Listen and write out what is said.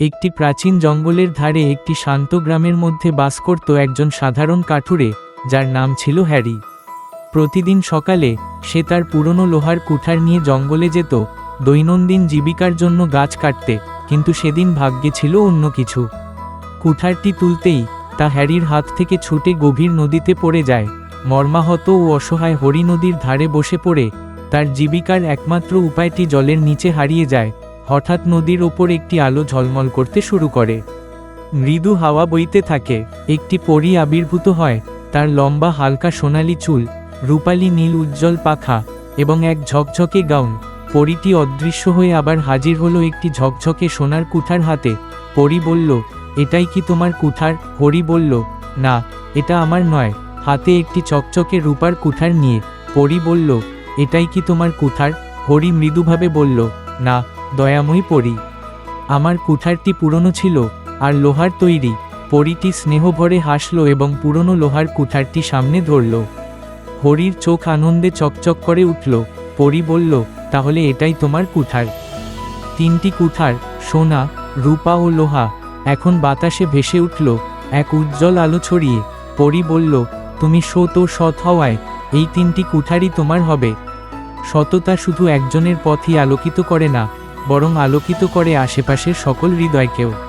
একটি প্রাচীন জঙ্গলের ধারে একটি শান্ত গ্রামের মধ্যে বাস করত একজন সাধারণ কাঠুরে, যার নাম ছিল হ্যারি। প্রতিদিন সকালে, সে তার পুরনো লোহার কুঠার নিয়ে জঙ্গলে যেত, দৈনন্দিন জীবিকার জন্য গাছ কাটতে, কিন্তু সেদিন ভাগ্যে ছিল অন্য কিছু। কুঠারটি তুলতেই, তা হ্যারির হাত থেকে ছুটে গভীর নদীতে পড়ে যায়, মর্মাহত ও অসহায় হরি নদীর ধারে বসে পড়ে, তার জীবিকার একমাত্র উপায়টি জলের নিচে হারিয়ে যায় হঠাৎ নদীর ওপর একটি আলো ঝলমল করতে শুরু করে। মৃদু হাওয়া বইতে থাকে, একটি পরী আবির্ভূত হয়, তার লম্বা হালকা সোনালি চুল, রূপালী নীল উজ্জ্বল পাখা এবং এক ঝকঝকে গাউন। পরীটি অদৃশ্য হয়ে আবার হাজির হলো একটি ঝকঝকে সোনার কুঠার হাতে। পরী বলল, এটাই কি তোমার কুঠার? হরি বলল, না, এটা আমার নয়, হাতে একটি চকচকে রূপার কুঠার নিয়ে। পরী বলল, এটাই কি তোমার কুঠার? হরি মৃদুভাবে বলল, না দয়াময়ী পরী। আমার কুঠারটি পুরনো ছিল আর লোহার তৈরি। পরীটি স্নেহভরে হাসল এবং পুরনো লোহার কুঠারটি সামনে ধরল। হরির চোখ আনন্দে চকচক করে উঠল। পরী বলল, তাহলে এটাই তোমার কুঠার। তিনটি কুঠার, সোনা, রূপা ও লোহা, এখন বাতাসে ভেসে উঠল, এক উজ্জ্বল আলো ছড়িয়ে। পরী বলল, তুমি সত ও সৎ হওয়ায় এই তিনটি কুঠারই তোমার হবে। সততা শুধু একজনের পথই আলোকিত করে না বরং আলোকিত করে আশেপাশের সকল হৃদয়কেও।